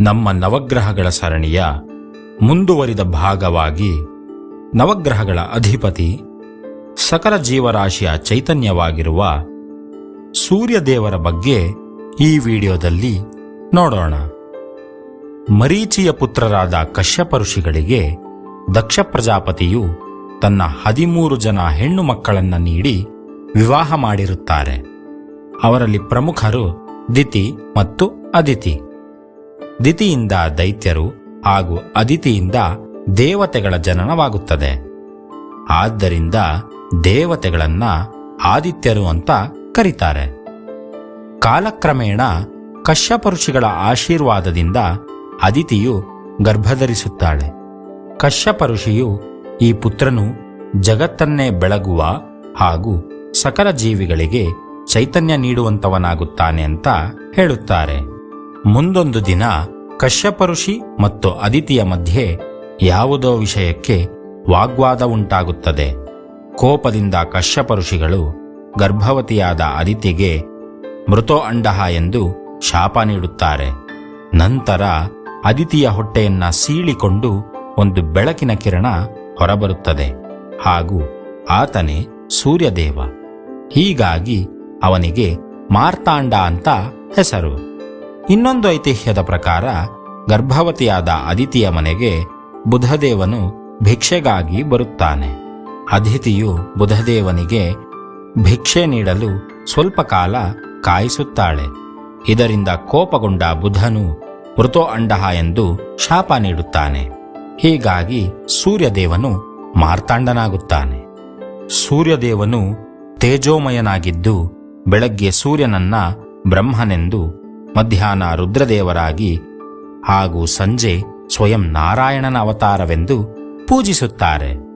ನಮ್ಮ ನವಗ್ರಹಗಳ ಸರಣಿಯ ಮುಂದುವರಿದ ಭಾಗವಾಗಿ ನವಗ್ರಹಗಳ ಅಧಿಪತಿ ಸಕಲ ಜೀವರಾಶಿಯ ಚೈತನ್ಯವಾಗಿರುವ ಸೂರ್ಯದೇವರ ಬಗ್ಗೆ ಈ ವಿಡಿಯೋದಲ್ಲಿ ನೋಡೋಣ. ಮರೀಚಿಯ ಪುತ್ರರಾದ ಕಶ್ಯಪ ಋಷಿಗಳಿಗೆ ದಕ್ಷ ಪ್ರಜಾಪತಿಯು ತನ್ನ ಹದಿಮೂರು ಜನ ಹೆಣ್ಣು ಮಕ್ಕಳನ್ನು ನೀಡಿ ವಿವಾಹ ಮಾಡಿರುತ್ತಾರೆ. ಅವರಲ್ಲಿ ಪ್ರಮುಖರು ದಿತಿ ಮತ್ತು ಅದಿತಿ. ದಿತಿಯಿಂದ ದೈತ್ಯರು ಹಾಗೂ ಅದಿತಿಯಿಂದ ದೇವತೆಗಳ ಜನನವಾಗುತ್ತದೆ. ಆದ್ದರಿಂದ ದೇವತೆಗಳನ್ನ ಆದಿತ್ಯರು ಅಂತ ಕರೀತಾರೆ. ಕಾಲಕ್ರಮೇಣ ಕಶ್ಯಪರುಷಿಗಳ ಆಶೀರ್ವಾದದಿಂದ ಅದಿತಿಯು ಗರ್ಭಧರಿಸುತ್ತಾಳೆ. ಕಶ್ಯಪರುಷಿಯು ಈ ಪುತ್ರನು ಜಗತ್ತನ್ನೇ ಬೆಳಗುವ ಹಾಗೂ ಸಕಲ ಜೀವಿಗಳಿಗೆ ಚೈತನ್ಯ ನೀಡುವಂತವನಾಗುತ್ತಾನೆ ಅಂತ ಹೇಳುತ್ತಾರೆ. ಮುಂದೊಂದು ದಿನ ಕಶ್ಯಪ ಮತ್ತು ಅದಿತಿಯ ಮಧ್ಯೆ ಯಾವುದೋ ವಿಷಯಕ್ಕೆ ವಾಗ್ವಾದ ಉಂಟಾಗುತ್ತದೆ. ಕೋಪದಿಂದ ಕಶ್ಯಪ ಋಷಿಗಳು ಗರ್ಭವತಿಯಾದ ಅದಿತಿಗೆ ಮೃತೋ ಅಂಡಹ ಎಂದು ಶಾಪ ನೀಡುತ್ತಾರೆ. ನಂತರ ಅದಿತಿಯ ಹೊಟ್ಟೆಯನ್ನ ಸೀಳಿಕೊಂಡು ಒಂದು ಬೆಳಕಿನ ಕಿರಣ ಹೊರಬರುತ್ತದೆ. ಹಾಗೂ ಆತನೇ ಸೂರ್ಯದೇವ. ಹೀಗಾಗಿ ಅವನಿಗೆ ಮಾರ್ತಾಂಡ ಅಂತ ಹೆಸರು. ಇನ್ನೊಂದು ಐತಿಹ್ಯದ ಪ್ರಕಾರ, ಗರ್ಭವತಿಯಾದ ಅದಿತಿಯ ಮನೆಗೆ ಬುಧದೇವನು ಭಿಕ್ಷೆಗಾಗಿ ಬರುತ್ತಾನೆ. ಅದಿತಿಯು ಬುಧದೇವನಿಗೆ ಭಿಕ್ಷೆ ನೀಡಲು ಸ್ವಲ್ಪ ಕಾಲ ಕಾಯಿಸುತ್ತಾಳೆ. ಇದರಿಂದ ಕೋಪಗೊಂಡ ಬುಧನು ಮೃತೋ ಅಂಡಹ ಎಂದು ಶಾಪ ನೀಡುತ್ತಾನೆ. ಹೀಗಾಗಿ ಸೂರ್ಯದೇವನು ಮಾರ್ತಾಂಡನಾಗುತ್ತಾನೆ. ಸೂರ್ಯದೇವನು ತೇಜೋಮಯನಾಗಿದ್ದು, ಬೆಳಗ್ಗೆ ಸೂರ್ಯನನ್ನ ಬ್ರಹ್ಮನೆಂದು ಮಧ್ಯಾಹ್ನ ರುದ್ರದೇವರಾಗಿ ಹಾಗೂ ಸಂಜೆ ಸ್ವಯಂ ನಾರಾಯಣನ ಅವತಾರವೆಂದು ಪೂಜಿಸುತ್ತಾರೆ.